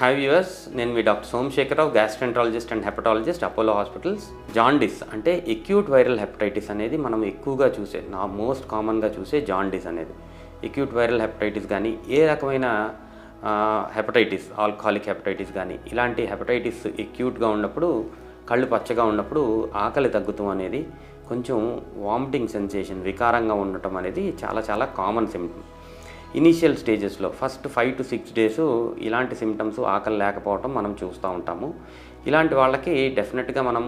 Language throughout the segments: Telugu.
హాయ్ వ్యూవర్స్ నేను మీ doctor Somasekhara Rao gastroenterologist and hepatologist Apollo hospitals jaundice. అంటే ఎక్యూట్ వైరల్ హెపటైటిస్ అనేది మనం ఎక్కువగా చూసే నా మోస్ట్ కామన్గా చూసే జాండిస్ అనేది. ఎక్యూట్ వైరల్ హెపటైటిస్ కానీ ఏ రకమైన హెపటైటిస్ ఆల్కహాలిక్ హెపటైటిస్ కానీ ఇలాంటి హెపటైటిస్ ఎక్యూట్గా ఉన్నప్పుడు కళ్ళు పచ్చగా ఉన్నప్పుడు ఆకలి తగ్గుతాం అనేది కొంచెం వామిటింగ్ సెన్సేషన్ వికారంగా ఉండటం అనేది చాలా చాలా కామన్ సిమ్టమ్ ఇనీషియల్ స్టేజెస్లో first five to six days ఇలాంటి సిమ్టమ్స్ ఆకలి లేకపోవటం మనం చూస్తూ ఉంటాము. ఇలాంటి వాళ్ళకి డెఫినెట్గా మనం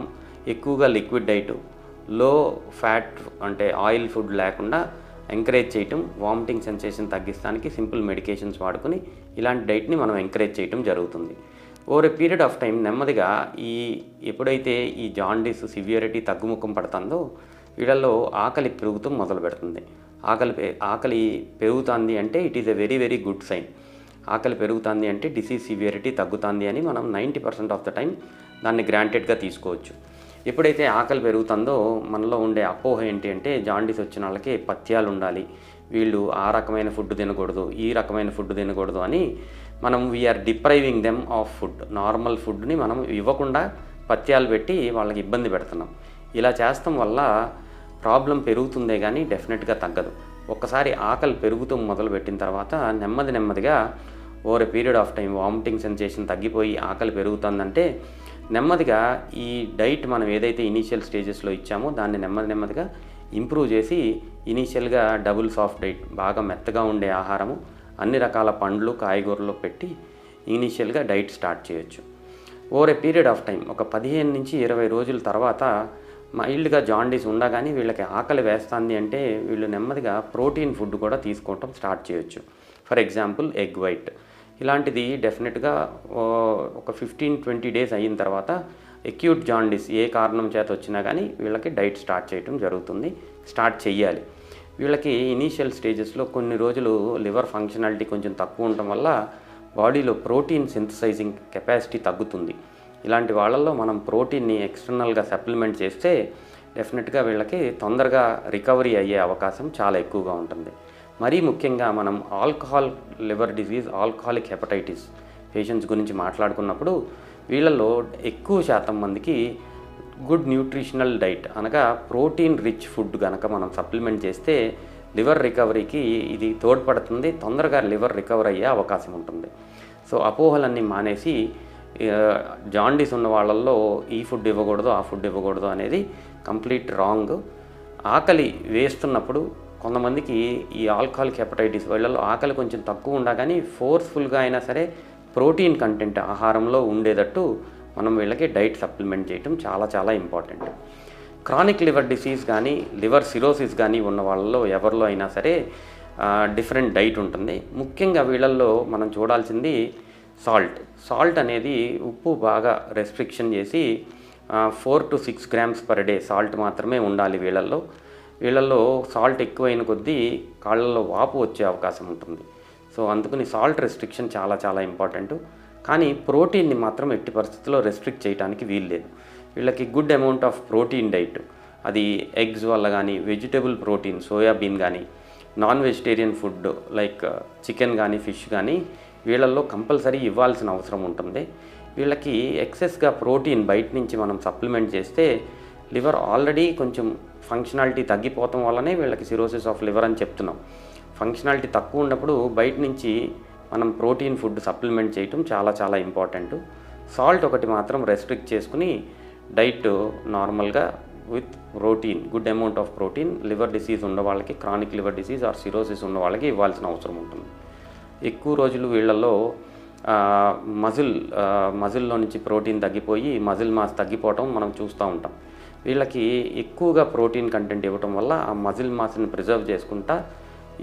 ఎక్కువగా లిక్విడ్ డైట్లో ఫ్యాట్ అంటే ఆయిల్ ఫుడ్ లేకుండా ఎంకరేజ్ చేయటం వామిటింగ్ సెన్సేషన్ తగ్గిస్తానికి సింపుల్ మెడికేషన్స్ వాడుకొని ఇలాంటి డైట్ని మనం ఎంకరేజ్ చేయటం జరుగుతుంది. Over a period of time నెమ్మదిగా ఈ ఎప్పుడైతే ఈ జాండీస్ సివియరిటీ తగ్గుముఖం పడుతుందో వీళ్ళల్లో ఆకలి పెరుగుతూ మొదలు పెడుతుంది. ఆకలి పె- ఆకలి పెరుగుతుంది అంటే it is a very very good sign ఆకలి పెరుగుతుంది అంటే డిసీజ్ సివియరిటీ తగ్గుతుంది అని మనం ninety percent of the time దాన్ని గ్రాంటెడ్గా తీసుకోవచ్చు. ఎప్పుడైతే ఆకలి పెరుగుతుందో మనలో ఉండే అపోహ ఏంటి అంటే జాండీస్ వచ్చిన వాళ్ళకి పథ్యాలు ఉండాలి. వీళ్ళు ఆ రకమైన ఫుడ్ తినకూడదు ఈ రకమైన ఫుడ్ తినకూడదు అని మనం we are depriving them of food normal ఫుడ్ని మనం ఇవ్వకుండా పథ్యాలు పెట్టి వాళ్ళకి ఇబ్బంది పెడుతున్నాం. ఇలా చేస్తాం వల్ల ప్రాబ్లం పెరుగుతుందే కానీ డెఫినెట్గా తగ్గదు. ఒక్కసారి ఆకలి పెరుగుతూ మొదలుపెట్టిన తర్వాత నెమ్మది నెమ్మదిగా over period of time vomiting sensation తగ్గిపోయి ఆకలి పెరుగుతుందంటే నెమ్మదిగా ఈ డైట్ మనం ఏదైతే ఇనీషియల్ స్టేజెస్లో ఇచ్చామో దాన్ని నెమ్మది నెమ్మదిగా ఇంప్రూవ్ చేసి ఇనీషియల్గా డబుల్ సాఫ్ట్ డైట్ బాగా మెత్తగా ఉండే ఆహారము అన్ని రకాల పండ్లు కాయగూరలు పెట్టి ఇనీషియల్గా డైట్ స్టార్ట్ చేయొచ్చు. Over a period of time ఒక పదిహేను నుంచి ఇరవై రోజుల తర్వాత మైల్డ్గా జాండీస్ ఉండగానే వీళ్ళకి ఆకలి వేస్తుంది అంటే వీళ్ళు నెమ్మదిగా ప్రోటీన్ ఫుడ్ కూడా తీసుకోవటం స్టార్ట్ చేయొచ్చు. ఫర్ ఎగ్జాంపుల్ ఎగ్ వైట్ ఇలాంటిది డెఫినెట్గా ఒక ఫిఫ్టీన్ ట్వంటీ డేస్ అయిన తర్వాత ఎక్యూట్ జాండీస్ ఏ కారణం చేత వచ్చినా కానీ వీళ్ళకి డైట్ స్టార్ట్ చేయటం జరుగుతుంది. స్టార్ట్ చేయాలి వీళ్ళకి ఇనీషియల్ స్టేజెస్లో కొన్ని రోజులు లివర్ ఫంక్షనాలిటీ కొంచెం తక్కువ ఉండటం వల్ల బాడీలో ప్రోటీన్ సింథసైజింగ్ కెపాసిటీ తగ్గుతుంది. ఇలాంటి వాళ్ళల్లో మనం ప్రోటీన్ని ఎక్స్టర్నల్గా సప్లిమెంట్ చేస్తే డెఫినెట్గా వీళ్ళకి తొందరగా రికవరీ అయ్యే అవకాశం చాలా ఎక్కువగా ఉంటుంది. మరీ ముఖ్యంగా మనం alcohol liver disease alcoholic hepatitis patients గురించి మాట్లాడుకున్నప్పుడు వీళ్ళలో ఎక్కువ శాతం మందికి గుడ్ న్యూట్రిషనల్ డైట్ అనగా ప్రోటీన్ రిచ్ ఫుడ్ కనుక మనం సప్లిమెంట్ చేస్తే లివర్ రికవరీకి ఇది తోడ్పడుతుంది తొందరగా లివర్ రికవర్ అయ్యే అవకాశం ఉంటుంది. సో అపోహలన్నీ మానేసి జాండీస్ ఉన్న వాళ్ళల్లో ఈ ఫుడ్ ఇవ్వకూడదు ఆ ఫుడ్ ఇవ్వకూడదు అనేది కంప్లీట్ రాంగ్. ఆకలి వేస్తున్నప్పుడు కొంతమందికి ఈ ఆల్కహాలిక్ హెపటైటిస్ వీళ్ళలో ఆకలి కొంచెం తక్కువ ఉండగానే ఫోర్స్ఫుల్గా అయినా సరే ప్రోటీన్ కంటెంట్ ఆహారంలో ఉండేటట్టు మనం వీళ్ళకి డైట్ సప్లిమెంట్ చేయటం చాలా చాలా ఇంపార్టెంట్. క్రానిక్ లివర్ డిసీజ్ కానీ లివర్ సిరోసిస్ కానీ ఉన్న వాళ్ళలో ఎవరిలో అయినా సరే డిఫరెంట్ డైట్ ఉంటుంది. ముఖ్యంగా వీళ్ళల్లో మనం చూడాల్సింది సాల్ట్. సాల్ట్ అనేది ఉప్పు బాగా రెస్ట్రిక్షన్ చేసి four to six grams per day salt మాత్రమే ఉండాలి వీళ్ళల్లో వీళ్ళల్లో సాల్ట్ ఎక్కువైన కొద్దీ కాళ్ళల్లో వాపు వచ్చే అవకాశం ఉంటుంది. సో అందుకని సాల్ట్ రెస్ట్రిక్షన్ చాలా చాలా ఇంపార్టెంట్ కానీ ప్రోటీన్ని మాత్రం ఎట్టి పరిస్థితుల్లో రెస్ట్రిక్ట్ చేయడానికి వీల్లేదు వీళ్ళకి good amount of protein diet అది ఎగ్స్ వల్ల కానీ వెజిటబుల్ ప్రోటీన్ సోయాబీన్ కానీ non vegetarian food like chicken కానీ ఫిష్ కానీ వీళ్ళల్లో కంపల్సరీ ఇవ్వాల్సిన అవసరం ఉంటుంది. వీళ్ళకి ఎక్సెస్గా ప్రోటీన్ బయట నుంచి మనం సప్లిమెంట్ చేస్తే లివర్ ఆల్రెడీ కొంచెం ఫంక్షనాలిటీ తగ్గిపోవటం వల్లనే వీళ్ళకి సిరోసిస్ ఆఫ్ లివర్ అని చెప్తున్నాం. ఫంక్షనాలిటీ తక్కువ ఉన్నప్పుడు బయట నుంచి మనం ప్రోటీన్ ఫుడ్ సప్లిమెంట్ చేయటం చాలా చాలా ఇంపార్టెంట్. సాల్ట్ ఒకటి మాత్రం రెస్ట్రిక్ట్ చేసుకుని డైట్ నార్మల్గా with protein good amount of protein liver disease ఉన్న వాళ్ళకి chronic liver disease or cirrhosis ఉన్న వాళ్ళకి ఇవ్వాల్సిన అవసరం ఉంటుంది. ఎక్కువ రోజులు వీళ్ళల్లో మజిల్ మజిల్లో నుంచి ప్రోటీన్ తగ్గిపోయి మజిల్ మాస్ తగ్గిపోవటం మనం చూస్తూ ఉంటాం. వీళ్ళకి ఎక్కువగా ప్రోటీన్ కంటెంట్ ఇవ్వటం వల్ల ఆ మజిల్ మాస్ని ప్రిజర్వ్ చేసుకుంటా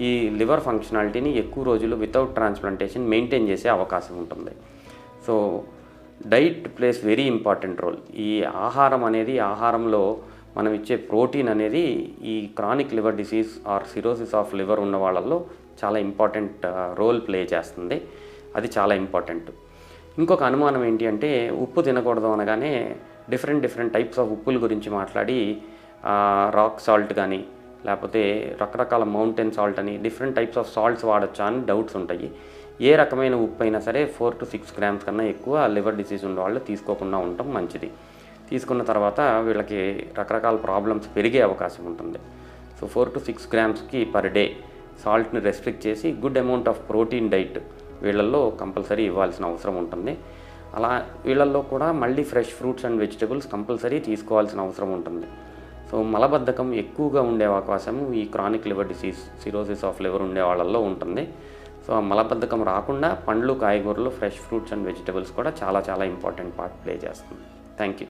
ఈ లివర్ ఫంక్షనాలిటీని ఎక్కువ రోజులు వితౌట్ ట్రాన్స్ప్లాంటేషన్ మెయింటైన్ చేసే అవకాశం ఉంటుంది. So diet plays very important role. ఈ ఆహారం అనేది ఆహారంలో మనం ఇచ్చే ప్రోటీన్ అనేది ఈ chronic liver disease or cirrhosis of liver ఉన్న వాళ్ళల్లో చాలా ఇంపార్టెంట్ రోల్ ప్లే చేస్తుంది. అది చాలా ఇంపార్టెంట్ ఇంకొక అనుమానం ఏంటి అంటే ఉప్పు తినకూడదు అనగానే డిఫరెంట్ డిఫరెంట్ టైప్స్ ఆఫ్ ఉప్పుల గురించి మాట్లాడి రాక్ సాల్ట్ కానీ లేకపోతే రకరకాల మౌంటైన్ సాల్ట్ అని డిఫరెంట్ టైప్స్ ఆఫ్ సాల్ట్స్ వాడచ్చా అని డౌట్స్ ఉంటాయి. ఏ రకమైన ఉప్పు అయినా సరే ఫోర్ టు సిక్స్ గ్రామ్స్ కన్నా ఎక్కువ లివర్ డిసీజ్ ఉన్న వాళ్ళు తీసుకోకుండా ఉండటం మంచిది. తీసుకున్న తర్వాత వీళ్ళకి రకరకాల ప్రాబ్లమ్స్ పెరిగే అవకాశం ఉంటుంది. సో ఫోర్ టు సిక్స్ గ్రామ్స్కి పర్ డే సాల్ట్ని రెస్ట్రిక్ట్ చేసి good amount of protein diet వీళ్ళల్లో కంపల్సరీ ఇవ్వాల్సిన అవసరం ఉంటుంది. అలా వీళ్ళల్లో కూడా మళ్ళీ fresh fruits and vegetables compulsory తీసుకోవాల్సిన అవసరం ఉంటుంది. సో మలబద్ధకం ఎక్కువగా ఉండే అవకాశం ఈ chronic liver disease cirrhosis of liver ఉండే వాళ్ళల్లో ఉంటుంది. సో ఆ మలబద్ధకం రాకుండా పండ్లు కాయగూరలు ఫ్రెష్ ఫ్రూట్స్ అండ్ వెజిటబుల్స్ కూడా చాలా చాలా ఇంపార్టెంట్ పార్ట్ ప్లే చేస్తుంది. Thank you.